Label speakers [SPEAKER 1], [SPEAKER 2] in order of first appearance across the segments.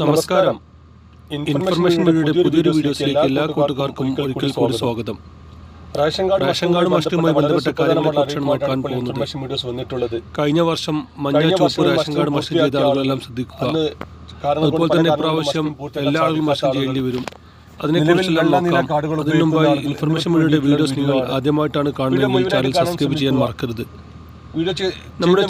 [SPEAKER 1] നമസ്കാരം. ഇൻഫർമേഷൻ വീഡിയോയുടെ പുതിയൊരു വീഡിയോസിലേക്ക് എല്ലാ കൂട്ടുകാർക്കും ഒരിക്കൽ കൂടി സ്വാഗതം.
[SPEAKER 2] റേഷൻ കാർഡ്
[SPEAKER 1] റേഷൻ കാർഡ് ബന്ധപ്പെട്ട കാര്യങ്ങൾ കുറിച്ചാണ് നോക്കാൻ പോകുന്നത് കഴിഞ്ഞ വർഷം മഞ്ഞ ചുവപ്പ് റേഷൻ കാർഡ് മസ്റ്റ് ചെയ്ത ആളുകളെല്ലാം ശ്രദ്ധിക്കുക. അതുപോലെ തന്നെ
[SPEAKER 2] പ്രാവശ്യം
[SPEAKER 1] എല്ലാ ആളുകളും മസ്റ്റ് ചെയ്യേണ്ടി വരും.
[SPEAKER 2] അതിനെക്കുറിച്ചുള്ള
[SPEAKER 1] അതിനെക്കുറിച്ചെല്ലാം
[SPEAKER 2] വെള്ള
[SPEAKER 1] നോക്കാം. അതിനു മുമ്പായി ഇൻഫർമേഷൻ
[SPEAKER 2] ഇതിനു
[SPEAKER 1] വീഡിയോസ് നിങ്ങൾ ആദ്യമായിട്ടാണ് കാണുന്നതെങ്കിൽ ചാനൽ സബ്സ്ക്രൈബ് ചെയ്യാൻ മറക്കരുത്.
[SPEAKER 2] വീഡിയോ
[SPEAKER 1] നമ്മുടെ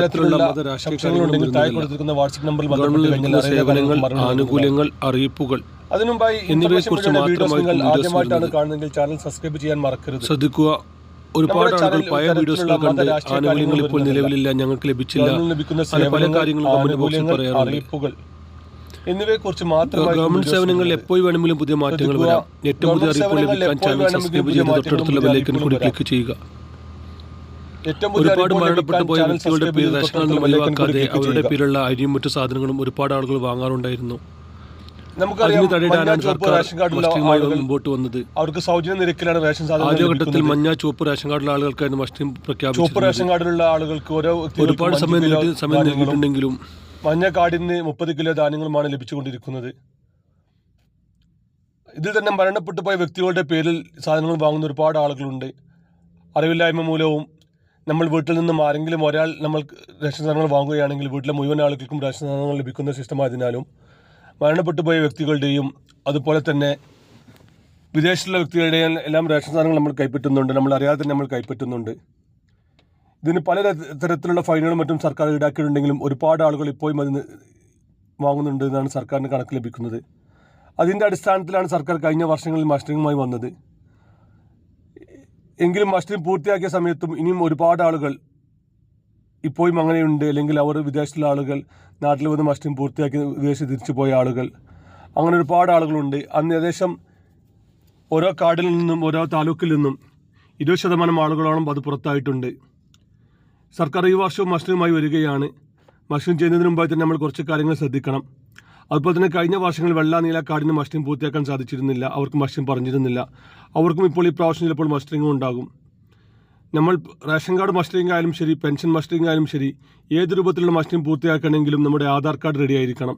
[SPEAKER 1] തരത്തിലുള്ള
[SPEAKER 2] സംശയങ്ങളുണ്ടെങ്കിൽ താഴെ കൊടുത്തിരിക്കുന്ന വാട്സ്ആപ്പ് നമ്പറിൽ ബന്ധപ്പെട്ട്
[SPEAKER 1] ഗവൺമെന്റ്
[SPEAKER 2] കഴിഞ്ഞാൽ
[SPEAKER 1] സേവനങ്ങൾ. ആനുകൂല്യങ്ങൾ അറിയിപ്പുകൾ
[SPEAKER 2] അതിനുമുമ്പായി
[SPEAKER 1] എന്നിവയെക്കുറിച്ച് മാത്രമായി
[SPEAKER 2] ആദ്യമായിട്ടാണ്. കാണുന്നതെങ്കിൽ ചാനൽ സബ്സ്ക്രൈബ് ചെയ്യാൻ മറക്കരുത്.
[SPEAKER 1] ശ്രദ്ധിക്കുക. ഒരുപാട് ആളുകൾ പഴയ വീഡിയോസുകൾ കണ്ട് ആനുകൂല്യങ്ങൾ ഇപ്പോൾ നിലവിലില്ല ഞങ്ങൾക്ക് ലഭിച്ചില്ല. അങ്ങനെ പല കാര്യങ്ങളും കമന്റ് ബോക്സിൽ
[SPEAKER 2] ആനുകൂല്യങ്ങൾ,
[SPEAKER 1] പറയാറുണ്ട്.
[SPEAKER 2] അറിയിപ്പുകൾ എന്നിവയെക്കുറിച്ച് മാത്രമായി
[SPEAKER 1] ഗവൺമെന്റ് സേവനങ്ങളിൽ എപ്പോൾ വേണമെങ്കിലും പുതിയ മാറ്റങ്ങൾ. വരാം. ഏറ്റവും പുതിയ അറിയിപ്പുകൾ ലഭിക്കാൻ ചാനൽ സബ്സ്ക്രൈബ് ചെയ്ത് തൊട്ടടുത്തുള്ള ബെല്ലൈക്കൻ കൂടി ക്ലിക്ക് ചെയ്യുക. ഒരുപാട് മരണപ്പെട്ടു പോയ വ്യക്തികളുടെ പേര് റേഷൻ കാർഡിൽ ഒഴിവാക്കാതെ അവരുടെ പേരിലുള്ള അരിയും മറ്റു സാധനങ്ങളും ഒരുപാട് ആളുകൾ വാങ്ങാറുണ്ടായിരുന്നു. അതിന് തടയിടാനാണ് സർക്കാർ
[SPEAKER 2] കാർഡുള്ള
[SPEAKER 1] മുമ്പോട്ട് വന്നത്.
[SPEAKER 2] അവർക്ക് സൗജന്യ നിരക്കിലാണ് റേഷൻ
[SPEAKER 1] ആദ്യഘട്ടത്തിൽ. മഞ്ഞ ചുവപ്പ് റേഷൻ കാർഡിലെ ആളുകൾക്കായിരുന്നു
[SPEAKER 2] പ്രഖ്യാപിച്ചു
[SPEAKER 1] പ്രഖ്യാപിച്ചത്.
[SPEAKER 2] റേഷൻ കാർഡിലുള്ള ആളുകൾക്ക് ഓരോ
[SPEAKER 1] ഒരുപാട് സമയം സമയം നൽകിയിട്ടുണ്ടെങ്കിലും
[SPEAKER 2] മഞ്ഞ കാർഡിന് മുപ്പത് കിലോ ധാന്യങ്ങളുമാണ് ലഭിച്ചുകൊണ്ടിരിക്കുന്നത്. ഇതിൽ തന്നെ മരണപ്പെട്ടു പോയ വ്യക്തികളുടെ പേരിൽ സാധനങ്ങൾ വാങ്ങുന്ന ഒരുപാട് ആളുകളുണ്ട്. അറിവില്ലായ്മ മൂലവും നമ്മൾ വീട്ടിൽ നിന്നും ആരെങ്കിലും ഒരാൾ നമ്മൾ റേഷൻ സാധനങ്ങൾ വാങ്ങുകയാണെങ്കിൽ വീട്ടിലെ മുഴുവൻ ആളുകൾക്കും റേഷൻ സാധനങ്ങൾ ലഭിക്കുന്ന സിസ്റ്റമായതിനാലും മരണപ്പെട്ടു പോയ വ്യക്തികളുടെയും അതുപോലെ തന്നെ വിദേശത്തുള്ള വ്യക്തികളുടെയും എല്ലാം റേഷൻ സാധനങ്ങൾ നമ്മൾ കൈപ്പറ്റുന്നുണ്ട്. നമ്മൾ അറിയാതെ തന്നെ നമ്മൾ കൈപ്പറ്റുന്നുണ്ട്. ഇതിന് പല തരത്തിലുള്ള ഫൈനുകളും മറ്റും സർക്കാർ ഈടാക്കിയിട്ടുണ്ടെങ്കിലും ഒരുപാട് ആളുകൾ ഇപ്പോഴും അതിന് വാങ്ങുന്നുണ്ട് എന്നാണ് സർക്കാരിന് കണക്ക് ലഭിക്കുന്നത്. അതിന്റെ അടിസ്ഥാനത്തിലാണ് സർക്കാർ കഴിഞ്ഞ വർഷങ്ങളിൽ മസ്റ്ററിങ്ങുമായി വന്നത്. എങ്കിലും മസ്റ്ററിങ് പൂർത്തിയാക്കിയ സമയത്തും ഇനിയും ഒരുപാട് ആളുകൾ ഇപ്പോഴും അങ്ങനെയുണ്ട്. അല്ലെങ്കിൽ അവർ വിദേശത്തുള്ള ആളുകൾ നാട്ടിൽ വന്ന് മസ്റ്ററിങ് പൂർത്തിയാക്കി വിദേശത്ത് തിരിച്ചു പോയ ആളുകൾ. അങ്ങനെ ഒരുപാട് ആളുകളുണ്ട്. അന്ന് ഏകദേശം ഓരോ കാർഡിൽ നിന്നും ഓരോ താലൂക്കിൽ നിന്നും ഇരുപത് ശതമാനം ആളുകളോളം അത് പുറത്തായിട്ടുണ്ട്. സർക്കാർ ഈ വർഷവും മസ്റ്ററുമായി വരികയാണ്. മസ്റ്ററിങ് ചെയ്യുന്നതിന് മുമ്പായി തന്നെ നമ്മൾ കുറച്ച് കാര്യങ്ങൾ ശ്രദ്ധിക്കണം. അതുപോലെ തന്നെ കഴിഞ്ഞ വർഷങ്ങളിൽ വെള്ള നീല കാർഡിന് മസ്റ്ററിങ് പൂർത്തിയാക്കാൻ സാധിച്ചിരുന്നില്ല. അവർക്ക് മസ്റ്ററിങ് പറഞ്ഞിരുന്നില്ല. അവർക്കും ഇപ്പോൾ ഈ പ്രാവശ്യം ചിലപ്പോൾ മഷ്ടിങ്ങും ഉണ്ടാകും. നമ്മൾ റേഷൻ കാർഡ് മസ്റ്ററിങ് ആയാലും ശരി പെൻഷൻ മസ്റ്ററിങ് ആയാലും ശരി ഏത് രൂപത്തിലുള്ള മസ്റ്ററിങ് പൂർത്തിയാക്കണമെങ്കിലും നമ്മുടെ ആധാർ കാർഡ് റെഡി ആയിരിക്കണം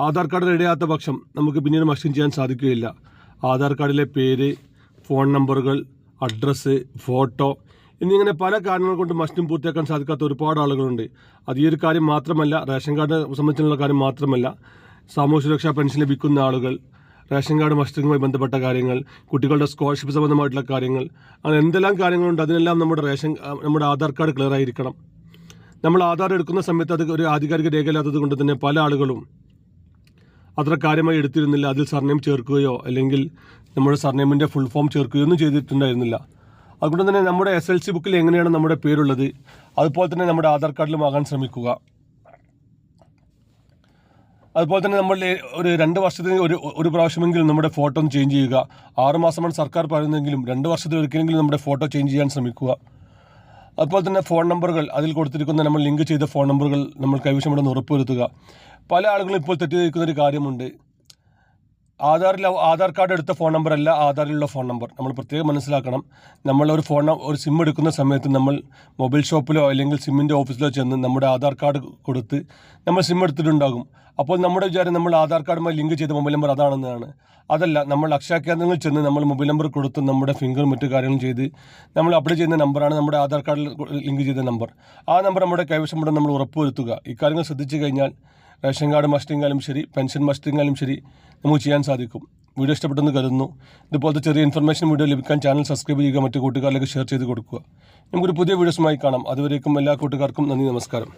[SPEAKER 2] ആധാർ കാർഡ് റെഡിയാകാത്ത പക്ഷം നമുക്ക് പിന്നീട് മസ്റ്ററിങ് ചെയ്യാൻ സാധിക്കുകയില്ല. ആധാർ കാർഡിലെ പേര് ഫോൺ നമ്പറുകൾ അഡ്രസ്സ് ഫോട്ടോ എന്നിങ്ങനെ പല കാരണങ്ങൾ കൊണ്ട് മസ്റ്റും പൂർത്തിയാക്കാൻ സാധിക്കാത്ത ഒരുപാട് ആളുകളുണ്ട്. അത് ഈ ഒരു കാര്യം മാത്രമല്ല റേഷൻ കാർഡ് സംബന്ധിച്ചുള്ള കാര്യം മാത്രമല്ല സാമൂഹ്യ സുരക്ഷാ പെൻഷൻ ലഭിക്കുന്ന ആളുകൾ റേഷൻ കാർഡ് മഷ്ടങ്ങളുമായി ബന്ധപ്പെട്ട കാര്യങ്ങൾ കുട്ടികളുടെ സ്കോളർഷിപ്പ് സംബന്ധമായിട്ടുള്ള കാര്യങ്ങൾ അങ്ങനെ എന്തെല്ലാം കാര്യങ്ങളുണ്ട് അതിനെല്ലാം നമ്മുടെ റേഷൻ നമ്മുടെ ആധാർ കാർഡ് ക്ലിയർ ആയിരിക്കണം. നമ്മൾ ആധാർ എടുക്കുന്ന സമയത്ത് അത് ഒരു ആധികാരിക രേഖയില്ലാത്തത് കൊണ്ട് തന്നെ പല ആളുകളും അത്ര കാര്യമായി എടുത്തിരുന്നില്ല. അതിൽ സർനെയിം ചേർക്കുകയോ അല്ലെങ്കിൽ നമ്മുടെ സർനെയിമിന്റെ ഫുൾ ഫോം ചേർക്കുകയോ ഒന്നും ചെയ്തിട്ടുണ്ടായിരുന്നില്ല. അതുകൊണ്ട് തന്നെ നമ്മുടെ എസ് എൽ സി ബുക്കിൽ എങ്ങനെയാണ് നമ്മുടെ പേരുള്ളത്? അതുപോലെ തന്നെ നമ്മുടെ ആധാർ കാർഡിലും ആകാൻ ശ്രമിക്കുക. അതുപോലെ തന്നെ നമ്മൾ ഒരു രണ്ട് വർഷത്തിന് ഒരു ഒരു പ്രാവശ്യമെങ്കിലും നമ്മുടെ ഫോട്ടോ ഒന്ന് ചേഞ്ച് ചെയ്യുക. ആറുമാസമാണ് സർക്കാർ പറയുന്നതെങ്കിലും രണ്ട് വർഷത്തിൽ ഒരിക്കലെങ്കിലും നമ്മുടെ ഫോട്ടോ ചേഞ്ച് ചെയ്യാൻ ശ്രമിക്കുക. അതുപോലെ തന്നെ ഫോൺ നമ്പറുകൾ അതിൽ കൊടുത്തിരിക്കുന്ന നമ്മൾ ലിങ്ക് ചെയ്ത ഫോൺ നമ്പറുകൾ നമ്മൾ കൈവശമുണ്ടെന്ന് ഉറപ്പുവരുത്തുക. പല ആളുകളും ഇപ്പോൾ തെറ്റിദ്ധരിക്കുന്ന ഒരു കാര്യമുണ്ട്. ആധാറിൽ ആധാർ കാർഡ് എടുത്ത ഫോൺ നമ്പർ അല്ല ആധാറിലുള്ള ഫോൺ നമ്പർ. നമ്മൾ പ്രത്യേകം മനസ്സിലാക്കണം. നമ്മൾ ഒരു ഫോൺ ഒരു സിം എടുക്കുന്ന സമയത്ത് നമ്മൾ മൊബൈൽ ഷോപ്പിലോ അല്ലെങ്കിൽ സിമ്മിന്റെ ഓഫീസിലോ ചെന്ന് നമ്മുടെ ആധാർ കാർഡ് കൊടുത്ത് നമ്മൾ സിം എടുത്തിട്ടുണ്ടാകും. അപ്പോൾ നമ്മുടെ വിചാരം നമ്മൾ ആധാർ കാർഡുമായി ലിങ്ക് ചെയ്ത മൊബൈൽ നമ്പർ അതാണെന്നാണ്. അതല്ല നമ്മൾ അക്ഷയ കേന്ദ്രങ്ങളിൽ ചെന്ന് നമ്മൾ മൊബൈൽ നമ്പർ കൊടുത്ത് നമ്മുടെ ഫിംഗർ മറ്റു കാര്യങ്ങൾ ചെയ്ത് നമ്മൾ അപ്ലൈ ചെയ്യുന്ന നമ്പറാണ് നമ്മുടെ ആധാർ കാർഡിൽ ലിങ്ക് ചെയ്ത നമ്പർ. ആ നമ്പർ നമ്മുടെ കൈവശമുണ്ടെന്ന് നമ്മൾ ഉറപ്പുവരുത്തുക. ഇക്കാര്യങ്ങൾ ശ്രദ്ധിച്ചു കഴിഞ്ഞാൽ റേഷൻ കാർഡ് മസ്റ്റിങ്ങാലും ശരി പെൻഷൻ മസ്റ്റിങ്ങാലും ശരി നമുക്ക് ചെയ്യാൻ സാധിക്കും. വീഡിയോ ഇഷ്ടപ്പെട്ടെന്ന് കരുതുന്നു. ഇതുപോലത്തെ ചെറിയ ഇൻഫർമേഷൻ വീഡിയോ ലഭിക്കാൻ ചാനൽ സബ്സ്ക്രൈബ് ചെയ്യുക മറ്റു കൂട്ടുകാരിലേക്ക് ഷെയർ ചെയ്ത് കൊടുക്കുക. നമുക്കൊരു പുതിയ വീഡിയോസുമായി കാണാം. അതുവരേക്കും എല്ലാ കൂട്ടുകാർക്കും നന്ദി നമസ്കാരം.